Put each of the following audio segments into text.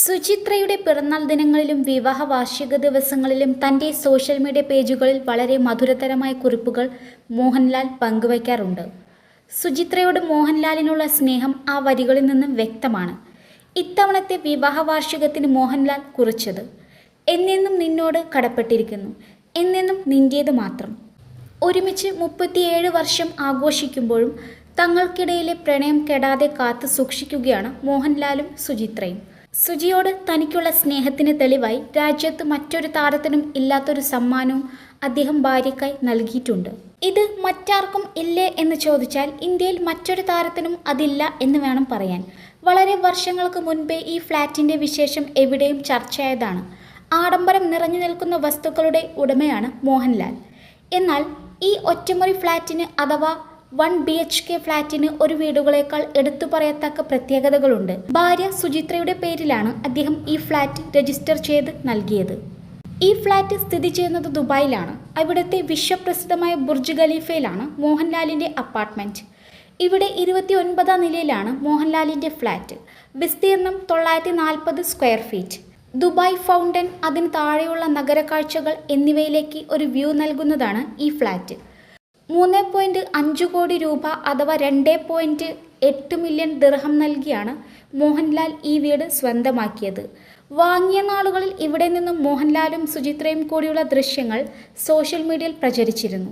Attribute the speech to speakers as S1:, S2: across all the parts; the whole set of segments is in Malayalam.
S1: സുചിത്രയുടെ പിറന്നാൾ ദിനങ്ങളിലും വിവാഹ വാർഷിക ദിവസങ്ങളിലും തന്റെ സോഷ്യൽ മീഡിയ പേജുകളിൽ വളരെ മധുരതരമായ കുറിപ്പുകൾ മോഹൻലാൽ പങ്കുവയ്ക്കാറുണ്ട്. സുചിത്രയോട് മോഹൻലാലിനുള്ള സ്നേഹം ആ വരികളിൽ നിന്നും വ്യക്തമാണ്. ഇത്തവണത്തെ വിവാഹ വാർഷികത്തിന് മോഹൻലാൽ കുറിച്ചത് എന്നെന്നും നിന്നോട് കടപ്പെട്ടിരിക്കുന്നു എന്നെന്നും നിന്റേത് മാത്രം. ഒരുമിച്ച് മുപ്പത്തിയേഴ് വർഷം ആഘോഷിക്കുമ്പോഴും തങ്ങൾക്കിടയിലെ പ്രണയം കെടാതെ കാത്തു സൂക്ഷിക്കുകയാണ് മോഹൻലാലും സുചിത്രയും. സുജിയോട് തനിക്കുള്ള സ്നേഹത്തിന് തെളിവായി രാജ്യത്ത് മറ്റൊരു താരത്തിനും ഇല്ലാത്തൊരു സമ്മാനവും അദ്ദേഹം ഭാര്യയ്ക്കായി നൽകിയിട്ടുണ്ട്. ഇത് മറ്റാർക്കും ഇല്ലേ എന്ന് ചോദിച്ചാൽ ഇന്ത്യയിൽ മറ്റൊരു താരത്തിനും അതില്ല എന്ന് വേണം പറയാൻ. വളരെ വർഷങ്ങൾക്ക് മുൻപേ ഈ ഫ്ലാറ്റിന്റെ വിശേഷം എവിടെയും ചർച്ചയായതാണ്. ആഡംബരം നിറഞ്ഞു നിൽക്കുന്ന വസ്തുക്കളുടെ ഉടമയാണ് മോഹൻലാൽ. എന്നാൽ ഈ ഒറ്റമുറി ഫ്ലാറ്റിന് അഥവാ വൺ ബി എച്ച് കെ ഫ്ളാറ്റിന് ഒരു വീടുകളേക്കാൾ എടുത്തു പറയത്തക്ക പ്രത്യേകതകളുണ്ട്. ഭാര്യ സുചിത്രയുടെ പേരിലാണ് അദ്ദേഹം ഈ ഫ്ളാറ്റ് രജിസ്റ്റർ ചെയ്ത് നൽകിയത്. ഈ ഫ്ളാറ്റ് സ്ഥിതി ചെയ്യുന്നത് ദുബായിലാണ്. അവിടുത്തെ വിശ്വപ്രസിദ്ധമായ ബുർജ് ഖലീഫയിലാണ് മോഹൻലാലിന്റെ അപ്പാർട്ട്മെന്റ് ഇവിടെ ഇരുപത്തി ഒൻപതാം നിലയിലാണ് മോഹൻലാലിന്റെ ഫ്ളാറ്റ്. വിസ്തീർണം തൊള്ളായിരത്തി നാൽപ്പത് സ്ക്വയർ ഫീറ്റ്. ദുബായ് ഫൗണ്ടൻ അതിന് താഴെയുള്ള നഗരക്കാഴ്ചകൾ എന്നിവയിലേക്ക് ഒരു വ്യൂ നൽകുന്നതാണ് ഈ ഫ്ലാറ്റ് മൂന്ന് പോയിന്റ് അഞ്ച് കോടി രൂപ അഥവാ രണ്ട് പോയിന്റ് എട്ട് മില്യൺ ദിർഹം നൽകിയാണ് മോഹൻലാൽ ഈ വീട് സ്വന്തമാക്കിയത്. വാങ്ങിയ നാളുകളിൽ ഇവിടെ നിന്നും മോഹൻലാലും സുചിത്രയും കൂടിയുള്ള ദൃശ്യങ്ങൾ സോഷ്യൽ മീഡിയയിൽ പ്രചരിച്ചിരുന്നു.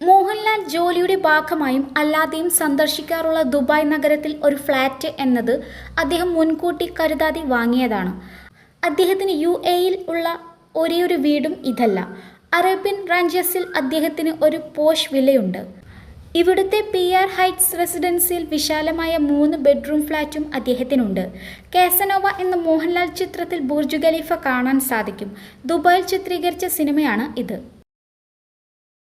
S1: മോഹൻലാൽ ജോലിയുടെ ഭാഗമായും അല്ലാതെയും സന്ദർശിക്കാറുള്ള ദുബായ് നഗരത്തിൽ ഒരു ഫ്ലാറ്റ് എന്നത് അദ്ദേഹം മുൻകൂട്ടി കരുതാതെ വാങ്ങിയതാണ്. അദ്ദേഹത്തിന് യു എയിൽ ഉള്ള ഒരേയൊരു വീടും ഇതല്ല. അറേബ്യൻ റാഞ്ചസിൽ അദ്ദേഹത്തിന് ഒരു പോഷ് വിലയുണ്ട്. ഇവിടുത്തെ പി ആർ ഹൈറ്റ്സ് റെസിഡൻസിയിൽ വിശാലമായ മൂന്ന് ബെഡ്റൂം ഫ്ലാറ്റും അദ്ദേഹത്തിനുണ്ട്. കാസനോവ എന്ന മോഹൻലാൽ ചിത്രത്തിൽ ബുർജ് ഖലീഫ കാണാൻ സാധിക്കും. ദുബായിൽ ചിത്രീകരിച്ച സിനിമയാണ് ഇത്.